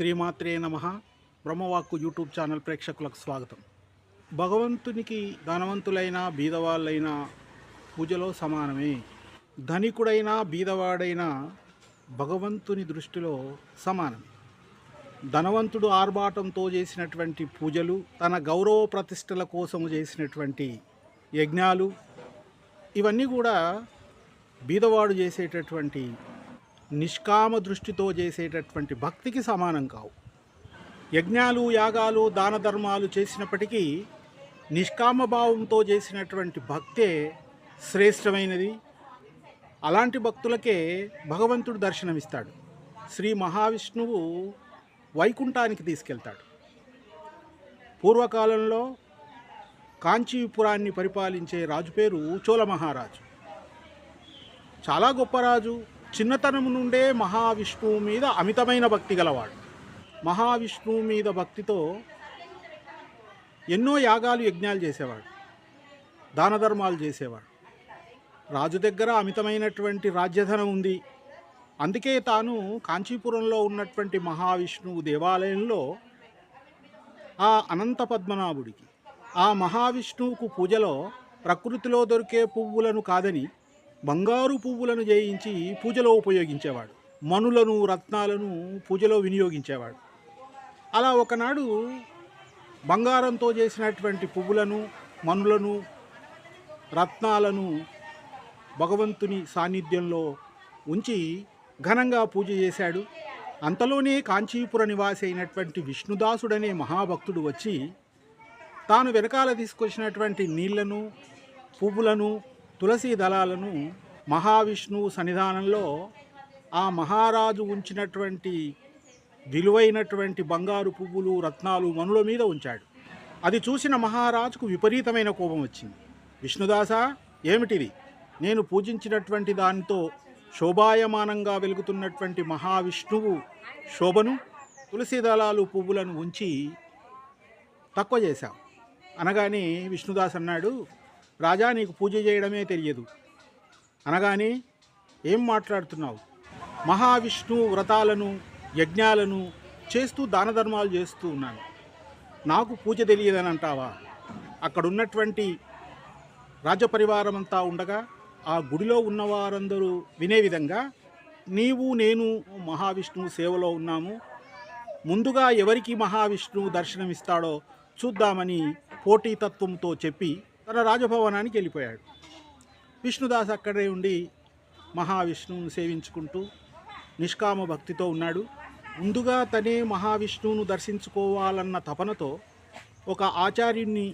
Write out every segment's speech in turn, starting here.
శ్రీమాత్రే నమ. బ్రహ్మవాక్కు YouTube channel ప్రేక్షకులకు స్వాగతం. భగవంతునికి ధనవంతులైన బీదవాళ్ళైన పూజలో సమానమే. ధనికుడైన బీదవాడైన భగవంతుని దృష్టిలో సమానమే. ధనవంతుడు ఆర్భాటంతో చేసినటువంటి పూజలు తన గౌరవ ప్రతిష్టల కోసము చేసినటువంటి యజ్ఞాలు ఇవన్నీ కూడా బీదవాడు చేసేటటువంటి నిష్కామ దృష్టితో చేసేటటువంటి భక్తికి సమానం కావు. యజ్ఞాలు యాగాలు దాన ధర్మాలు చేసినప్పటికీ నిష్కామ భావంతో చేసినటువంటి భక్తే శ్రేష్టమైనది. అలాంటి భక్తులకే భగవంతుడు దర్శనమిస్తాడు. శ్రీ మహావిష్ణువు వైకుంఠానికి తీసుకెళ్తాడు. పూర్వకాలంలో కాంచీపురాన్ని పరిపాలించే రాజు పేరు చోళ మహారాజు. చాలా గొప్ప రాజు. చిన్నతనం నుండే మహావిష్ణువు మీద అమితమైన భక్తి గలవాడు. మహావిష్ణువు మీద భక్తితో ఎన్నో యాగాలు యజ్ఞాలు చేసేవాడు. దాన ధర్మాలు చేసేవాడు. రాజు దగ్గర అమితమైనటువంటి రాజ్యధనం ఉంది. అందుకే తాను కాంచీపురంలో ఉన్నటువంటి మహావిష్ణువు దేవాలయంలో ఆ అనంత పద్మనాభుడికి ఆ మహావిష్ణువుకు పూజలో ప్రకృతిలో దొరికే పువ్వులను కాదని బంగారు పువ్వులను చేయించి పూజలో ఉపయోగించేవాడు. మనులను రత్నాలను పూజలో వినియోగించేవాడు. అలా ఒకనాడు బంగారంతో చేసినటువంటి పువ్వులను మనులను రత్నాలను భగవంతుని సాన్నిధ్యంలో ఉంచి ఘనంగా పూజ చేశాడు. అంతలోనే కాంచీపుర నివాసి అయినటువంటి విష్ణుదాసుడనే మహాభక్తుడు వచ్చి తాను వెనకాల తీసుకొచ్చినటువంటి నీళ్ళను పువ్వులను తులసి దళాలను మహావిష్ణువు సన్నిధానంలో ఆ మహారాజు ఉంచినటువంటి విలువైనటువంటి బంగారు పువ్వులు రత్నాలు మనుల మీద ఉంచాడు. అది చూసిన మహారాజుకు విపరీతమైన కోపం వచ్చింది. విష్ణుదాస ఏమిటిది? నేను పూజించినటువంటి దానితో శోభాయమానంగా వెలుగుతున్నటువంటి మహావిష్ణువు శోభను తులసి దళాలు పువ్వులను ఉంచి తక్కువ చేశావు. అనగానే విష్ణుదాస్ అన్నాడు రాజా నీకు పూజ చేయడమే తెలియదు. అనగానే ఏం మాట్లాడుతున్నావు? మహావిష్ణువు వ్రతాలను యజ్ఞాలను చేస్తూ దాన ధర్మాలు చేస్తూ ఉన్నాను. నాకు పూజ తెలియదని అంటావా అక్కడున్నటువంటి రాజపరివారం అంతా ఉండగా ఆ గుడిలో ఉన్నవారందరూ వినే విధంగా నీవు నేను మహావిష్ణువు సేవలో ఉన్నాము. ముందుగా ఎవరికి మహావిష్ణువు దర్శనమిస్తాడో చూద్దామని పోటీతత్వంతో చెప్పి తన రాజభవనానికి వెళ్ళిపోయాడు. విష్ణుదాస్ అక్కడే ఉండి మహావిష్ణువును సేవించుకుంటూ నిష్కామ భక్తితో ఉన్నాడు. ముందుగా తనే మహావిష్ణువును దర్శించుకోవాలన్న తపనతో ఒక ఆచార్యుణ్ణి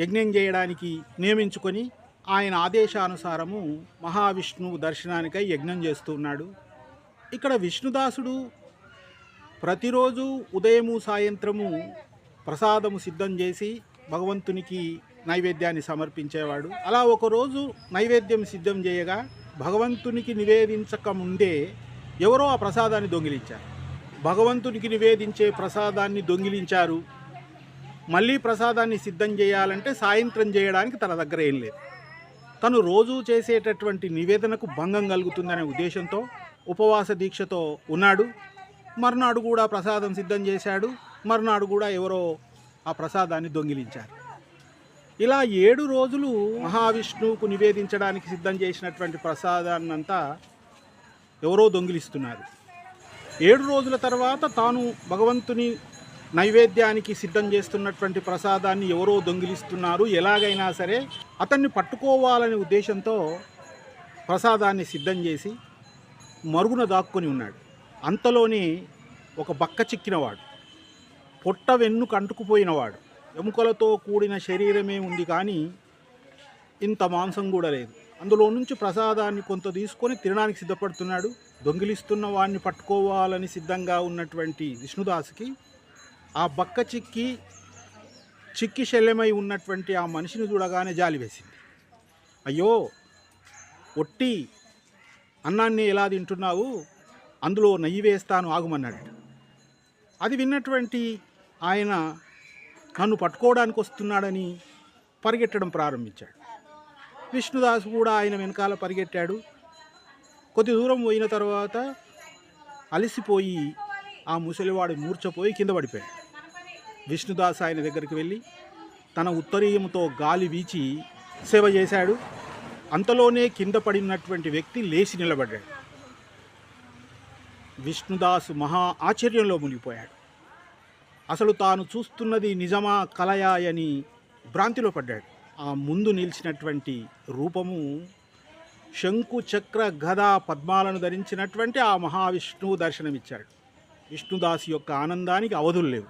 యజ్ఞం చేయడానికి నియమించుకొని ఆయన ఆదేశానుసారము మహావిష్ణువు దర్శనానికై యజ్ఞం చేస్తున్నాడు ఇక్కడ విష్ణుదాసుడు ప్రతిరోజు ఉదయము సాయంత్రము ప్రసాదము సిద్ధం చేసి భగవంతునికి నైవేద్యాన్ని సమర్పించేవాడు. అలా ఒకరోజు నైవేద్యం సిద్ధం చేయగా భగవంతునికి నివేదించక ముందే ఎవరో ఆ ప్రసాదాన్ని దొంగిలించారు. భగవంతునికి నివేదించే ప్రసాదాన్ని దొంగిలించారు. మళ్ళీ ప్రసాదాన్ని సిద్ధం చేయాలంటే సాయంత్రం చేయడానికి తన దగ్గర ఏం లేదు. తను రోజు చేసేటటువంటి నివేదనకు భంగం కలుగుతుందనే ఉద్దేశంతో ఉపవాస దీక్షతో ఉన్నాడు. మర్నాడు కూడా ప్రసాదం సిద్ధం చేశాడు. మర్నాడు కూడా ఎవరో ఆ ప్రసాదాన్ని దొంగిలించారు. ఇలా ఏడు రోజులు మహావిష్ణువుకు నివేదించడానికి సిద్ధం చేసినటువంటి ప్రసాదాన్నంతా ఎవరో దొంగిలిస్తున్నారు. ఏడు రోజుల తర్వాత తాను భగవంతుని నైవేద్యానికి సిద్ధం చేస్తున్నటువంటి ప్రసాదాన్ని ఎవరో దొంగిలిస్తున్నారు. ఎలాగైనా సరే అతన్ని పట్టుకోవాలనే ఉద్దేశంతో ప్రసాదాన్ని సిద్ధం చేసి మరుగున దాక్కుని ఉన్నాడు. అంతలోనే ఒక బక్క చిక్కినవాడు పొట్ట వెన్నుకు అంటుకుపోయినవాడు ఎముకలతో కూడిన శరీరమే ఉంది కానీ ఇంత మాంసం కూడా లేదు. అందులో నుంచి ప్రసాదాన్ని కొంత తీసుకొని తినడానికి సిద్ధపడుతున్నాడు. దొంగిలిస్తున్న వాడిని పట్టుకోవాలని సిద్ధంగా ఉన్నటువంటి విష్ణుదాసుకి ఆ బక్క చిక్కి చిక్కి శల్యమై ఉన్నటువంటి ఆ మనిషిని చూడగానే జాలి వేసింది. అయ్యో ఒట్టి అన్నాన్ని ఎలా తింటున్నావు? అందులో నెయ్యి వేస్తాను ఆగుమన్నాడు అది విన్నటువంటి ఆయన నన్ను పట్టుకోవడానికి వస్తున్నాడని పరిగెట్టడం ప్రారంభించాడు. విష్ణుదాస్ కూడా ఆయన వెనకాల పరిగెట్టాడు. కొద్ది దూరం పోయిన తర్వాత అలసిపోయి ఆ ముసలివాడు మూర్చపోయి కింద పడిపోయాడు. విష్ణుదాస్ ఆయన దగ్గరికి వెళ్ళి తన ఉత్తరీయంతో గాలి వీచి సేవ చేశాడు. అంతలోనే కింద పడినటువంటి వ్యక్తి లేచి నిలబడ్డాడు. విష్ణుదాస్ మహా ఆశ్చర్యంలో మునిగిపోయాడు. అసలు తాను చూస్తున్నది నిజమా కలయా అని భ్రాంతిలో పడ్డాడు. ఆ ముందు నిలిచినటువంటి రూపము శంకు చక్ర గద పద్మాలను ధరించినటువంటి ఆ మహావిష్ణువు దర్శనమిచ్చాడు. విష్ణుదాసు యొక్క ఆనందానికి అవధులు లేవు.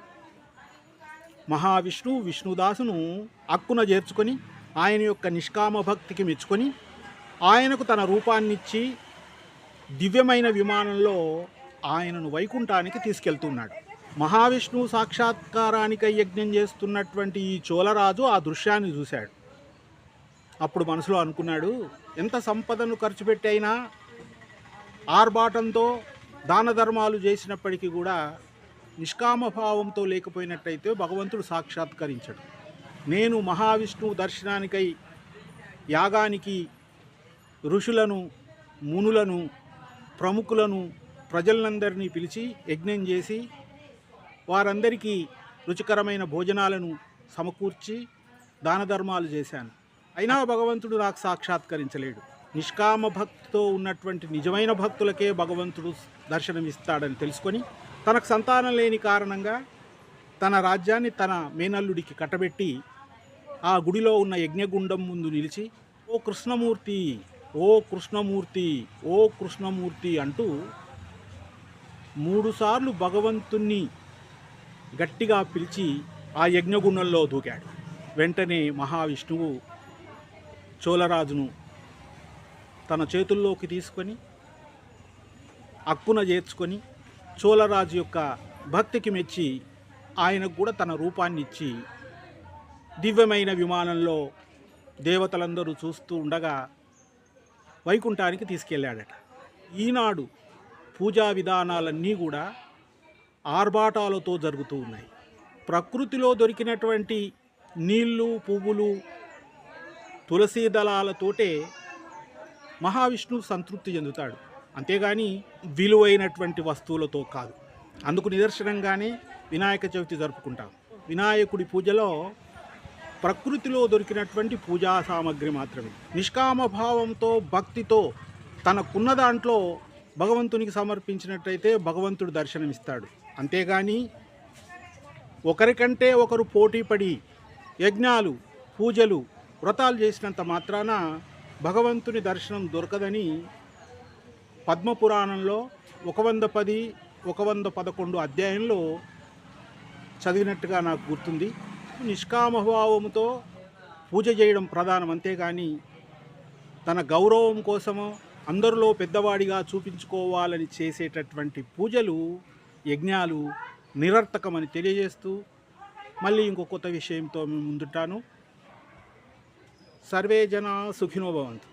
మహావిష్ణువు విష్ణుదాసును అక్కున చేర్చుకొని ఆయన యొక్క నిష్కామ భక్తికి మెచ్చుకొని ఆయనకు తన రూపాన్నిచ్చి దివ్యమైన విమానంలో ఆయనను వైకుంఠానికి తీసుకెళ్తున్నాడు. మహావిష్ణువు సాక్షాత్కారానికై యజ్ఞం చేస్తున్నటువంటి ఈ చోళరాజు ఆ దృశ్యాన్ని చూశాడు. అప్పుడు మనసులో అనుకున్నాడు ఎంత సంపదను ఖర్చు పెట్టైనా అయినా ఆర్భాటంతో దాన ధర్మాలు చేసినప్పటికీ కూడా నిష్కామభావంతో లేకపోయినట్టయితే భగవంతుడు సాక్షాత్కరించడు. నేను మహావిష్ణువు దర్శనానికై యాగానికి ఋషులను మునులను ప్రముఖులను ప్రజలందరినీ పిలిచి యజ్ఞం చేసి వారందరికీ రుచికరమైన భోజనాలను సమకూర్చి దాన ధర్మాలు చేశాను. అయినా భగవంతుడు నాకు సాక్షాత్కరించలేడు. నిష్కామ భక్తితో ఉన్నటువంటి నిజమైన భక్తులకే భగవంతుడు దర్శనమిస్తాడని తెలుసుకొని తనకు సంతానం లేని కారణంగా తన రాజ్యాన్ని తన మేనల్లుడికి కట్టబెట్టి ఆ గుడిలో ఉన్న యజ్ఞగుండం ముందు నిలిచి ఓ కృష్ణమూర్తి ఓ కృష్ణమూర్తి ఓ కృష్ణమూర్తి అంటూ మూడుసార్లు భగవంతుణ్ణి గట్టిగా పిలిచి ఆ యజ్ఞగుండంలో దూకాడు. వెంటనే మహావిష్ణువు చోళరాజును తన చేతుల్లోకి తీసుకొని అక్కున చేర్చుకొని చోళరాజు యొక్క భక్తికి మెచ్చి ఆయనకు కూడా తన రూపాన్ని ఇచ్చి దివ్యమైన విమానంలో దేవతలందరూ చూస్తూ ఉండగా వైకుంఠానికి తీసుకెళ్ళాడట ఈనాడు పూజా విధానాలన్నీ కూడా ఆర్భాటాలతో జరుగుతూ ఉన్నాయి. ప్రకృతిలో దొరికినటువంటి నీళ్ళు పువ్వులు తులసీ దళాలతోటే మహావిష్ణువు సంతృప్తి చెందుతాడు. అంతేగాని విలువైనటువంటి వస్తువులతో కాదు. అందుకు నిదర్శనంగానే వినాయక చవితి జరుపుకుంటాం. వినాయకుడి పూజలో ప్రకృతిలో దొరికినటువంటి పూజా సామాగ్రి మాత్రమే. నిష్కామ భావంతో భక్తితో తనకున్న దాంట్లో భగవంతునికి సమర్పించినట్టయితే భగవంతుడు దర్శనమిస్తాడు. అంతేగాని ఒకరికంటే ఒకరు పోటీపడి యజ్ఞాలు పూజలు వ్రతాలు చేసినంత మాత్రాన భగవంతుని దర్శనం దొరకదని పద్మపురాణంలో ఒక వంద పది ఒక వంద పదకొండు అధ్యాయంలో చదివినట్టుగా నాకు గుర్తుంది. నిష్కామభావముతో పూజ చేయడం ప్రధానం. అంతేగాని తన గౌరవం కోసమో అందరిలో పెద్దవాడిగా చూపించుకోవాలని చేసేటటువంటి పూజలు యజ్ఞాలు నిరర్థకమని తెలియజేస్తూ మళ్ళీ ఇంకో కొత్త విషయంతో మేము ముందుంటాను. సర్వే జన సుఖినోభవంతు